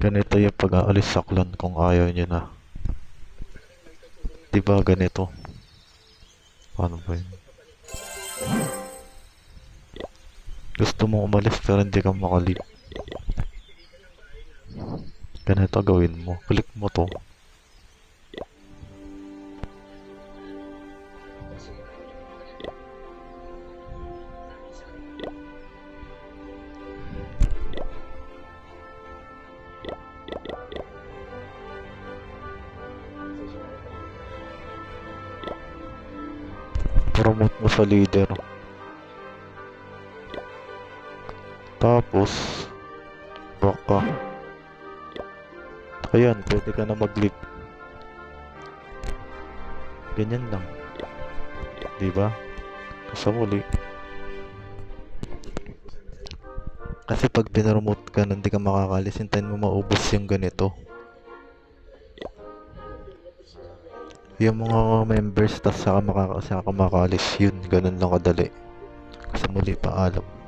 Ganito yung pag-aalis sa clan kung ayaw nyo na. Diba ganito? Paano ba yun? Gusto mo umalis pero hindi ka makalip. Ganito gawin mo. Click mo to. Promote mo sa leader. Tapos, back ka. Ayan, pwede ka na mag-leave. Ganyan lang. Diba? Sa muli. Kasi pag pinromote ka, hindi ka makakalis. Hintayin mo maubos yung ganito. Yung mga members, tas saka, makaka saka ka makakalis. Yun, ganun lang kadali. Sa muli, paalam.